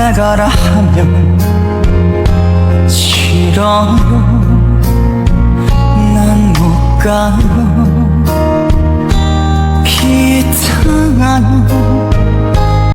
떠나가라 하면 싫어요. 난 못 가요. 귀찮아요